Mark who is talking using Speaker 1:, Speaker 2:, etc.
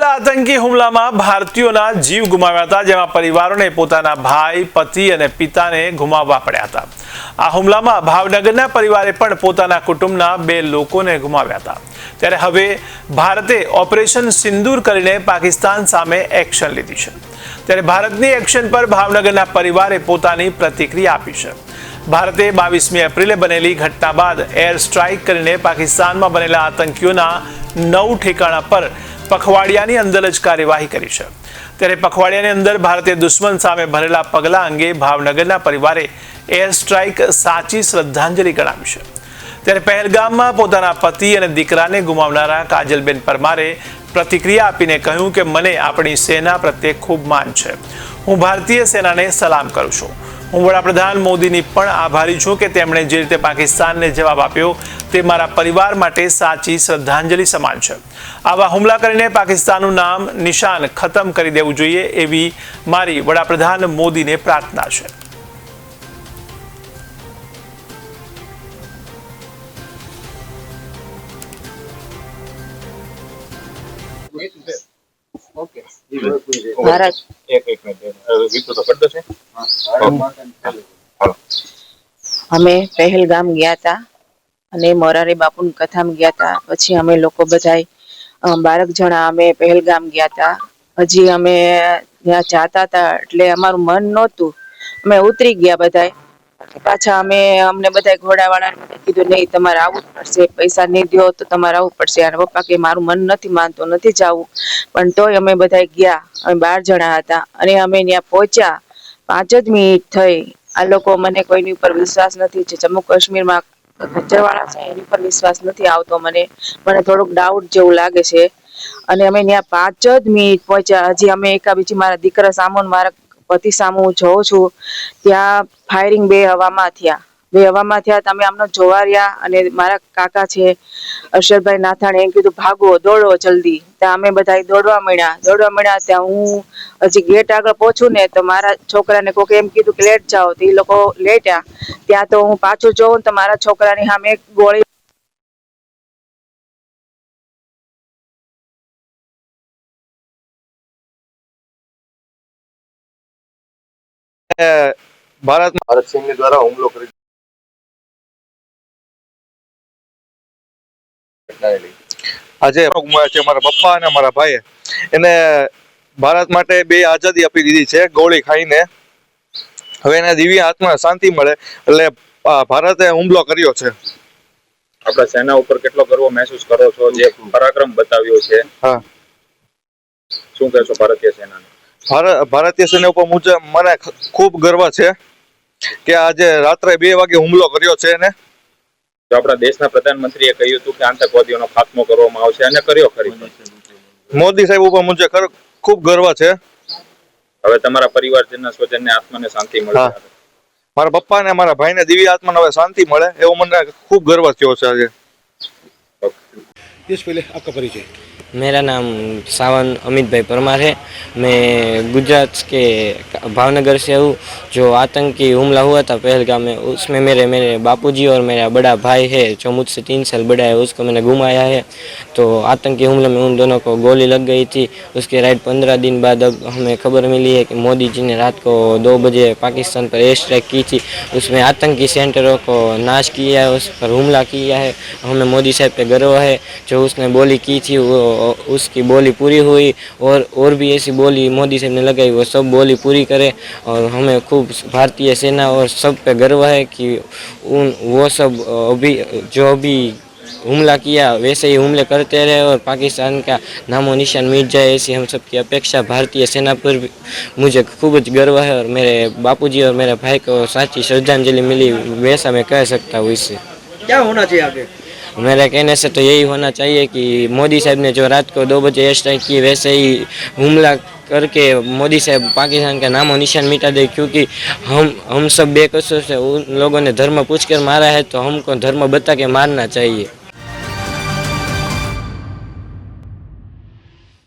Speaker 1: આતંકી હુમલામાં ભારતીયોના જીવ ગુમાવ્યા હતા, જેમાં પરિવારોને પોતાના ભાઈ, પતિ અને પિતાને ગુમાવવા પડ્યા હતા. આ હુમલામાં ભાવનગરના પરિવારે પણ પોતાના કુટુંબના બે લોકોને ગુમાવ્યા હતા. ત્યારે હવે ભારતે ઓપરેશન સિંદૂર કરીને પાકિસ્તાન સામે એક્શન લીધી છે. ત્યારે ભારતની એક્શન પર ભાવનગરના પરિવારે પોતાની પ્રતિક્રિયા આપી છે. ભારતે બાવીસમી એપ્રિલે બનેલી ઘટના બાદ એર સ્ટ્રાઇક કરીને પાકિસ્તાનમાં બનેલા આતંકીઓના નવ ઠેકાણા પર પખવાડિયાની અંદર જ કાર્યવાહી કરી છે. ત્યારે પખવાડિયાની અંદર ભારતે દુશ્મન સામે ભરેલા પગલાં અંગે ભાવનગરના પરિવારે એર સ્ટ્રાઇક સાચી શ્રદ્ધાંજલિ ગણાવી છે. ત્યારે પહેલગામમાં પોતાના પતિ અને દીકરાને ગુમાવનારા કાજલબેન પરમારે પ્રતિક્રિયા આપીને કહ્યું કે, મને આપણી સેના પ્રત્યે ખૂબ માન છે. હું ભારતીય સેનાને સલામ કરું છું. હું વડાપ્રધાન મોદીની પણ આભારી છું કે તેમણે જે રીતે પાકિસ્તાનને જવાબ આપ્યો તે મારા પરિવાર માટે સાચી શ્રદ્ધાંજલિ સમાન છે. આવા હુમલા કરીને પાકિસ્તાનનું નામ નિશાન ખતમ કરી દેવું જોઈએ એવી મારી વડાપ્રધાન મોદીને પ્રાર્થના છે.
Speaker 2: ભારત
Speaker 3: એક એક મિનિટ વિપુ તો કરતો છે.
Speaker 2: અમે પહેલગામ ગયા હતા અને મોરારી બાપુની કથામાં ગયા હતા પછી અમે લોકો બધાય બારક જણા અમે પહેલગામ ગયા હતા હજી અમે ત્યાં જાતા હતા એટલે અમારું મન નહોતું. અમે ઉતરી ગયા બધાય. પાછા અમે અમને બધા ઘોડાવાળાને કીધું, નહીં, તમારે આવવું પડશે, પૈસા નહીં દો તો તમારે આવવું પડશે. અને પપ્પા કે, મારું મન નથી માનતો, નથી જવું. પણ તોય અમે બધા ગયા, અમે બાર જણા હતા અને અમે ત્યાં પહોંચ્યા. પાંચ જ મિનિટ થઈ. આ લોકો મને કોઈની ઉપર વિશ્વાસ નથી જે જમ્મુ કાશ્મીરમાં ગુજરવાળા છે, એની પર વિશ્વાસ નથી આવતો મને. મને થોડુંક ડાઉટ જેવું લાગે છે. અને અમે ત્યાં પાંચ જ મિનિટ પહોંચ્યા. હજી અમે એકા બીજી મારા દીકરા સામોન મારા પતિ સામુ હું જોઉં છું, ત્યાં ફાયરિંગ બે હવામાં થયા. બે હવામાં થયા, તમે આમનો જોવા રહ્યા અને મારા કાકા છે, અરશદભાઈ નાથાણે, એમ કીધું, ભાગો, દોડો જલ્દી. ત્યાં અમે બધા દોડવા મળ્યા દોડવા મળ્યા ત્યાં હું હજી ગેટ આગળ પહોંચું ને તો મારા છોકરાને કોકે એમ કીધું કે, લેટ જાઓ. તો એ લોકો લેટ્યા. ત્યાં તો હું પાછું જોઉં તો મારા છોકરાની સામે એક ગોળી
Speaker 3: ભારત ભારત સૈન્ય દ્વારા હુમલો કરી આજે છે મારા પપ્પા અને મારા ભાઈએ. એને ભારત માટે બે આઝાદી આપી દીધી છે ગોળી ખાઈને. હવે એને દિવ્ય આત્મા શાંતિ મળે એટલે ભારતે હુમલો કર્યો છે.
Speaker 4: આપણા સેના ઉપર કેટલો ગર્વ મહેસૂસ કરો છો જે પરાક્રમ બતાવ્યો છે.
Speaker 3: હા.
Speaker 4: શું કહેશો ભારતીય સેનાને?
Speaker 3: ભારતીય સૈન્ય ઉપર મુજબ મને ખૂબ ગર્વ છે કે આજે રાત્રે બે વાગે હુમલો કર્યો છે એને.
Speaker 4: તો આપણા દેશના પ્રધાનમંત્રીએ કહ્યું હતું કે આતંકવાદીઓનો ખાત્મો કરવામાં આવશે અને કર્યો ખરી.
Speaker 3: મોદી સાહેબ ઉપર મુજબ ખૂબ ગર્વ છે.
Speaker 4: હવે તમારા પરિવારજનના સ્વજનને આત્માને શાંતિ
Speaker 3: મળે. મારા પપ્પા ને મારા ભાઈ ને દિવ્ય આત્માને હવે શાંતિ મળે એવો મને ખૂબ ગર્વ થયો છે આજે.
Speaker 5: પહેલે આપકા પરિચય.
Speaker 6: मेरा नाम सावन अमित भाई परमार है। मैं गुजरात के भावनगर से हूँ, जो आतंकी हमला हुआ था पहलगाम में, उसमें मेरे मेरे बापूजी और मेरा बड़ा भाई है, जो मुझसे तीन साल बड़ा है, उसको मैंने घुमाया है। तो आतंकी हमले में उन दोनों को गोली लग गई थी। उसके राइट पंद्रह दिन बाद अब हमें खबर मिली है कि मोदी जी ने रात को दो बजे पाकिस्तान पर एयर स्ट्राइक की थी। उसमें आतंकी सेंटरों को नाश किया है उस पर हमला किया है। हमें मोदी साहब पर गर्व है, जो उसने बोली की थी, वो उसकी बोली पूरी हुई और और भी ऐसी बोली मोदी साहब ने लगाई, वो सब बोली पूरी करे। और हमें खूब भारतीय सेना और सब पे गर्व है कि उन, वो सब अभी, जो अभी हमला किया, वैसे ही हमले करते रहे और पाकिस्तान का नामो निशान मिट जाए, ऐसी हम सबकी अपेक्षा भारतीय सेना पर भी मुझे खूब गर्व है और मेरे बापूजी और मेरे भाई को साची श्रद्धांजलि मिली, वैसा मैं कह सकता हूँ इससे।
Speaker 5: क्या होना चाहिए आगे?
Speaker 6: मेरे कहने से तो यही होना चाहिए कि मोदी साहब ने जो रात को दो बजे एयर स्ट्राइक की वैसे ही हमला करके मोदी साहब पाकिस्तान का नामो निशान मिटा दे क्योंकि हम हम सब बेकसों से उन लोगों ने धर्म पूछ कर मारा है तो हमको धर्म बता के मारना चाहिए